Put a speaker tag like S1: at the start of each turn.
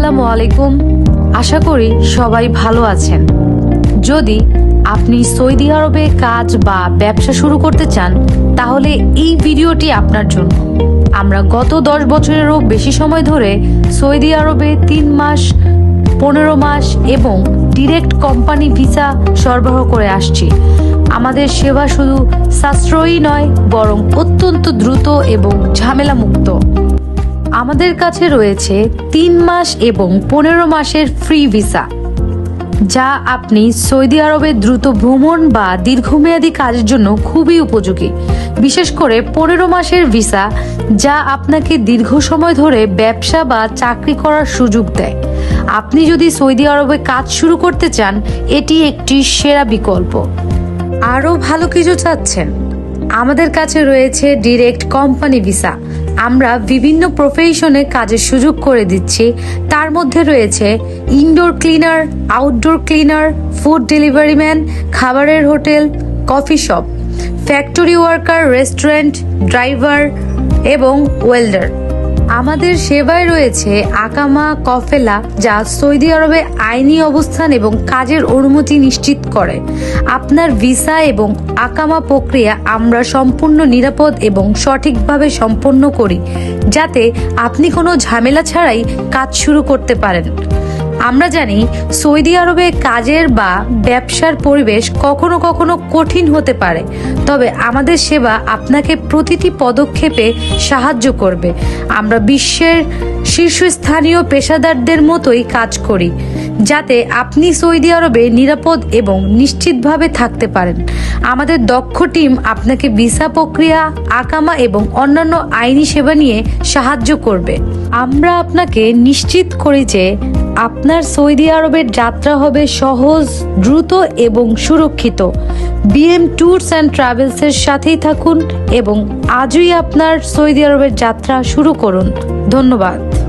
S1: আসসালামু আলাইকুম। আশা করি সবাই ভালো আছেন। যদি আপনি সৌদি আরবে কাজ বা ব্যবসা শুরু করতে চান, তাহলে এই ভিডিওটি আপনার জন্য। আমরা গত দশ বছরেরও বেশি সময় ধরে সৌদি আরবে তিন মাস, পনেরো মাস এবং ডিরেক্ট কোম্পানি ভিসা সরবরাহ করে আসছি। আমাদের সেবা শুধু সাশ্রয়ী নয়, বরং অত্যন্ত দ্রুত এবং ঝামেলামুক্ত। আমাদের কাছে রয়েছে তিন মাস এবং পনেরো মাসের ফ্রি ভিসা যা আপনি সৌদি আরবে দ্রুত ভ্রমণ বা দীর্ঘমেয়াদী কাজের জন্য খুবই উপযোগী। বিশেষ করে পনেরো মাসের ভিসা যা আপনাকে দীর্ঘ সময় ধরে ব্যবসা বা চাকরি করার সুযোগ দেয়। আপনি যদি সৌদি আরবে কাজ শুরু করতে চান, এটি একটি সেরা বিকল্প। আরও ভালো কিছু চাচ্ছেন? আমাদের কাছে রয়েছে ডিরেক্ট কোম্পানি ভিসা আমরা বিভিন্ন প্রফেশনে কাজের সুযোগ করে দিচ্ছি। তার মধ্যে রয়েছে indoor cleaner outdoor cleaner food delivery man খাবারের hotel coffee shop factory worker restaurant driver এবং ওয়েল্ডার আমাদের সেবায় রয়েছে আকামা, কফেলা, যা সৌদি আরবে আইনি অবস্থান এবং কাজের অনুমতি নিশ্চিত করে। আপনার ভিসা এবং আকামা প্রক্রিয়া আমরা সম্পূর্ণ নিরাপদ এবং সঠিকভাবে সম্পন্ন করি, যাতে আপনি কোনো ঝামেলা ছাড়াই কাজ শুরু করতে পারেন। আমরা জানি সৌদি আরবে কাজের বা ব্যবসার পরিবেশ কখনো কখনো কঠিন হতে পারে, তবে আমাদের সেবা আপনাকে প্রতিটি পদক্ষেপে সাহায্য করবে। আমরা বিশ্বের শীর্ষস্থানীয় পেশাদারদের মতোই কাজ করি। যাতে আপনি সৌদি আরবে নিরাপদ এবং নিশ্চিতভাবে থাকতে পারেন। আমাদের দক্ষ টিম আপনাকে ভিসা প্রক্রিয়া আকামা এবং অন্যান্য আইনি সেবা নিয়ে সাহায্য করবে। আমরা আপনাকে নিশ্চিত করি যে আপনার সৌদি আরবের যাত্রা হবে সহজ, দ্রুত এবং সুরক্ষিত। বিএম ট্যুরস অ্যান্ড ট্রাভেলসের সাথেই থাকুন এবং আজই আপনার সৌদি আরবের যাত্রা শুরু করুন। ধন্যবাদ।